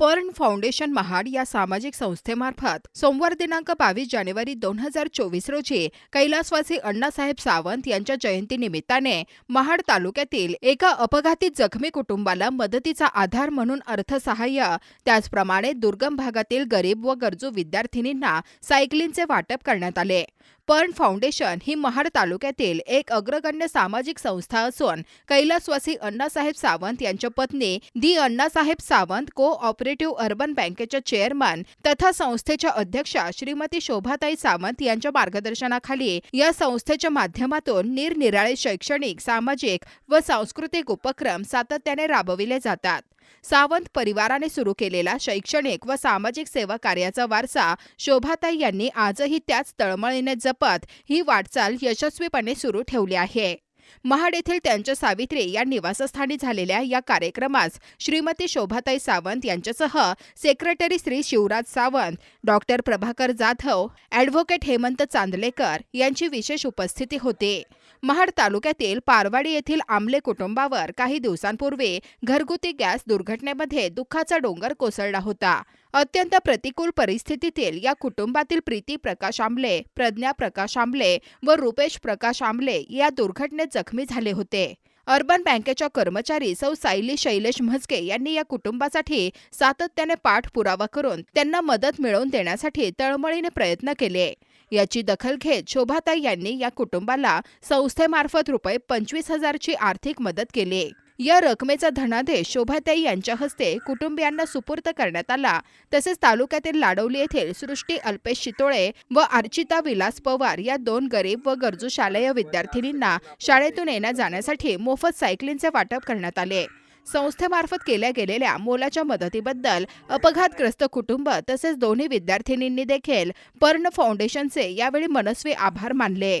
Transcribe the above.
पर्ण फाउंडेशन महाड या सामाजिक संस्थेमार्फत सोमवार दिनांक बावीस जानेवारी दोन हजार चोवीस रोजी कैलासवासी अण्णासाहेब सावंत यांच्या जयंतीनिमित्ताने महाड तालुक्यातील एका अपघाती जखमी कुटुंबाला मदतीचा आधार म्हणून अर्थसहाय्य त्याचप्रमाणे दुर्गम भागातील गरीब व गरजू विद्यार्थिनींना सायकलिंगचे वाटप करण्यात आले. पर्ण फाउंडेशन ही महाड तालुक्यातील एक अग्रगण्य सामाजिक संस्था असून कैलासवासी अण्णासाहेब सावंत यांच्या पत्नी दी अण्णासाहेब सावंत को कॉपरेटिव्ह अर्बन बँकेच्या चेअरमन तथा संस्थेच्या अध्यक्षा श्रीमती शोभाताई सावंत यांच्या मार्गदर्शनाखाली या संस्थेच्या माध्यमातून निरनिराळे शैक्षणिक सामाजिक व सांस्कृतिक उपक्रम सातत्याने राबविले जातात. सावंत परिवाराने सुरू केलेला शैक्षणिक व सामाजिक सेवा कार्याचा वारसा शोभाताई यांनी आजही त्याच तळमळीने जपत ही वाटचाल यशस्वीपणे सुरू ठेवली आहे. महाड येथील त्यांच्या सावित्री या निवासस्थानी झालेल्या या कार्यक्रमास श्रीमती शोभाताई सावंत यांच्यासह secretary Shri Shivraj Sawant doctor Prabhakar Jadhav advocate Hemant Chandlekar यांची विशेष उपस्थिती होती. महाड तालुक्यातील पारवाडी येथील आमले कुटुंबावर काही दिवसांपूर्वी घरगुती गॅस दुर्घटनेमध्ये दुःखाचा डोंगर कोसळला होता. अत्यंत प्रतिकूल परिस्थितीतील या कुटुंबातील प्रीती प्रकाश आंबले प्रज्ञा प्रकाश आंबले व रुपेश प्रकाश आंबले या दुर्घटनेत जखमी झाले होते. अर्बन बँकेच्या कर्मचारी सौ सायली शैलेश म्हस्के यांनी या कुटुंबासाठी सातत्याने पाठपुरावा करून त्यांना मदत मिळवून देण्यासाठी तळमळीने प्रयत्न केले. याची दखल घेत शोभाताई यांनी या कुटुंबाला संस्थेमार्फत रुपये पंचवीस हजारची आर्थिक मदत केली. या रकमेचा धनादेश शोभाताई यांच्या हस्ते कुटुंबियांना सुपूर्द करण्यात आला. तसेच तालुक्यातील लाडवली येथील सृष्टी अल्पेश शितोळे व अर्चिता विलास पवार या दोन गरीब व गरजू शालेय विद्यार्थिनींना शाळेतून येण्या जाण्यासाठी मोफत सायकलींचे वाटप करण्यात आले. संस्थेमार्फत केल्या गेलेल्या मोलाच्या मदतीबद्दल अपघातग्रस्त कुटुंब तसेच दोन्ही विद्यार्थिनींनी देखील पर्ण फाउंडेशनचे यावेळी मनस्वी आभार मानले.